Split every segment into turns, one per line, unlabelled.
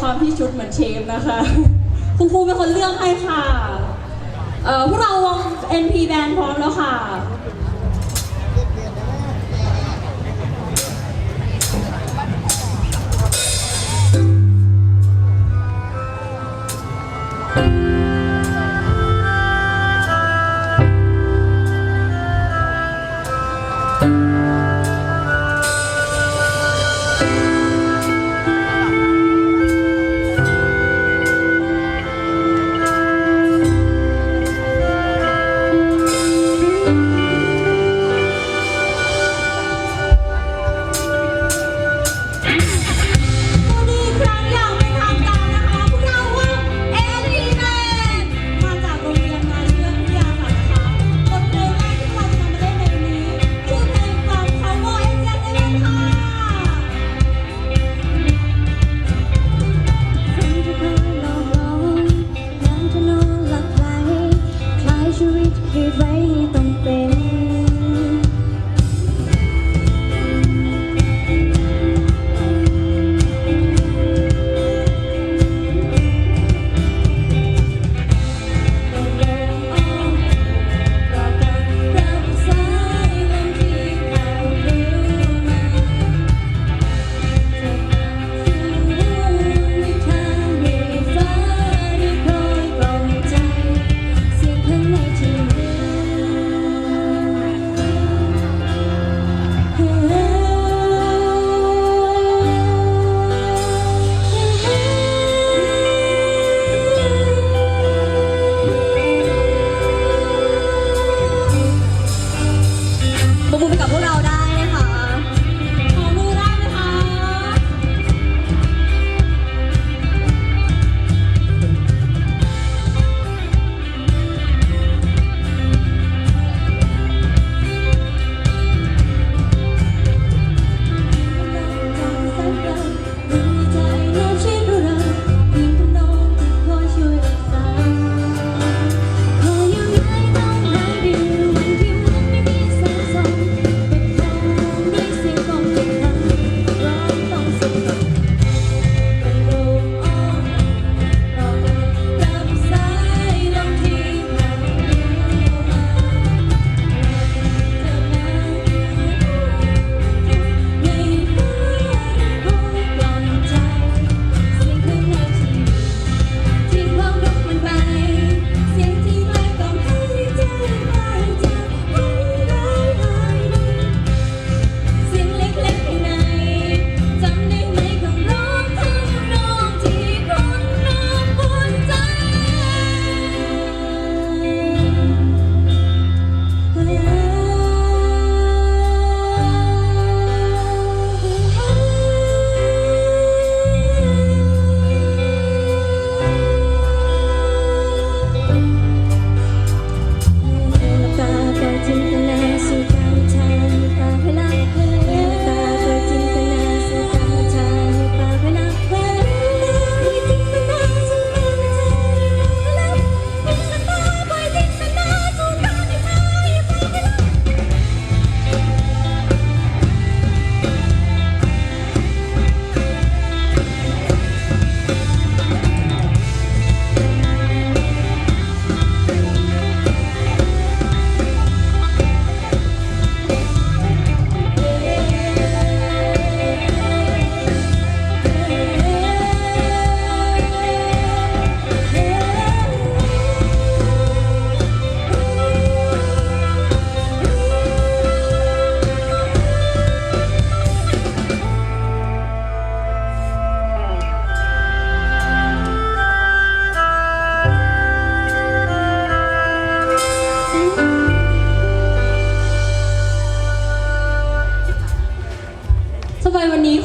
ความที่ชุดเหมือนเชฟนะคะ คุณครูเป็นคนเลือกให้ค่ะ เอ่อพวกเราวง NP Band พร้อมแล้วค่ะ
เเก็
ไว้ต้องเป็น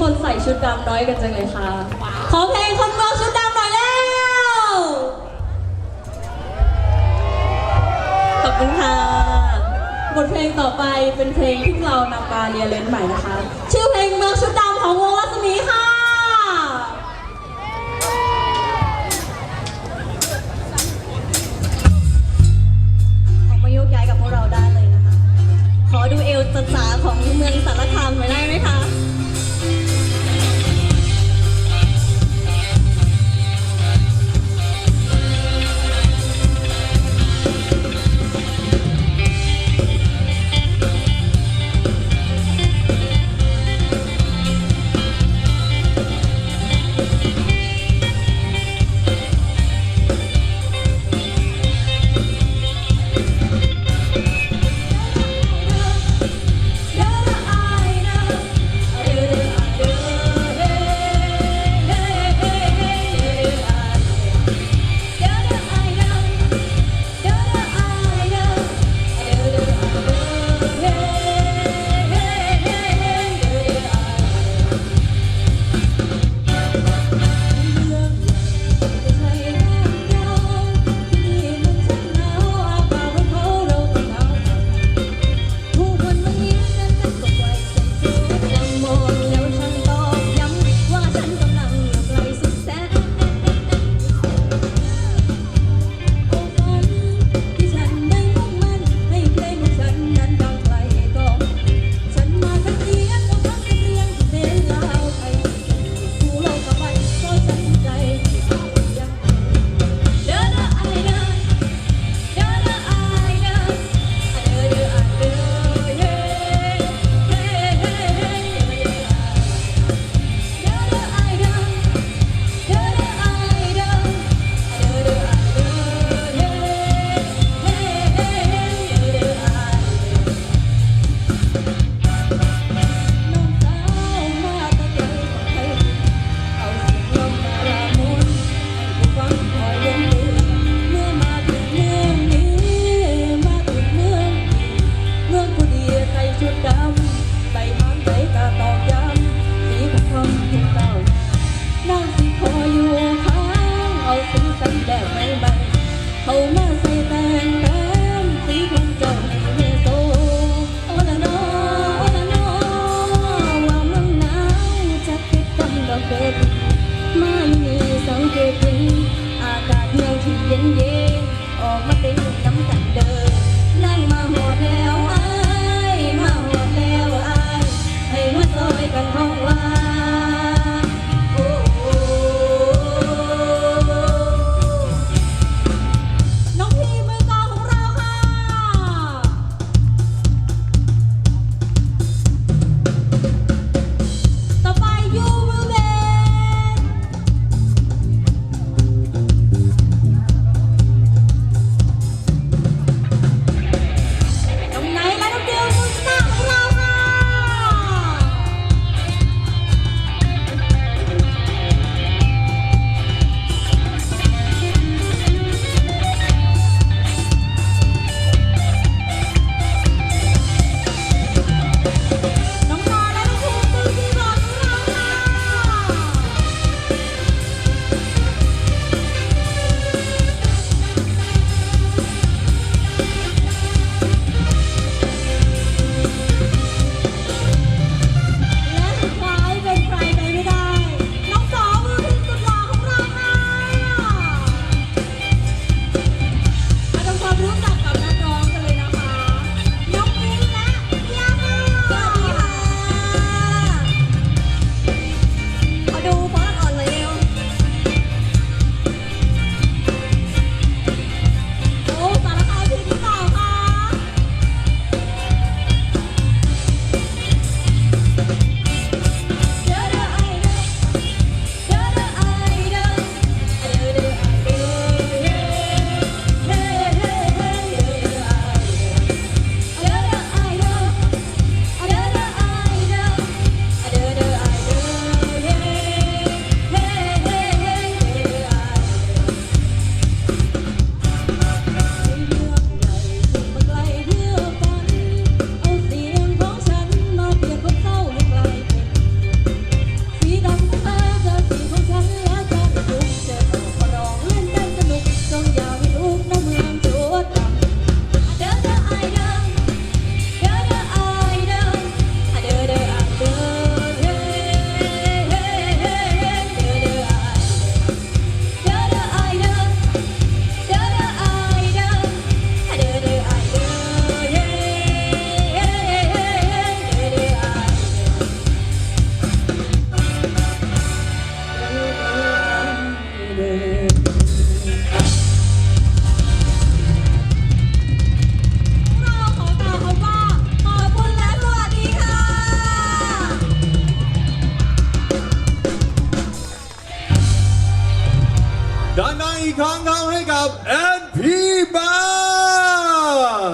คนใส่ชุดดำน้อยกันจังเลยค่ะ ขอเพลงคนเมืองชุดดำหน่อยแล้ว ขอบคุณค่ะ บทเพลงต่อไปเป็นเพลงที่เรานำมาเรียนเล่นใหม่นะคะ ชื่อเพลงเมืองชุดดำของวงรัศมีค่ะ
ออกมาโยกย้ายกับพวกเราได้เลยนะคะขอดูเอวจ๋าๆของเมืองสารคามหน่อยได้ไหมคะ
day.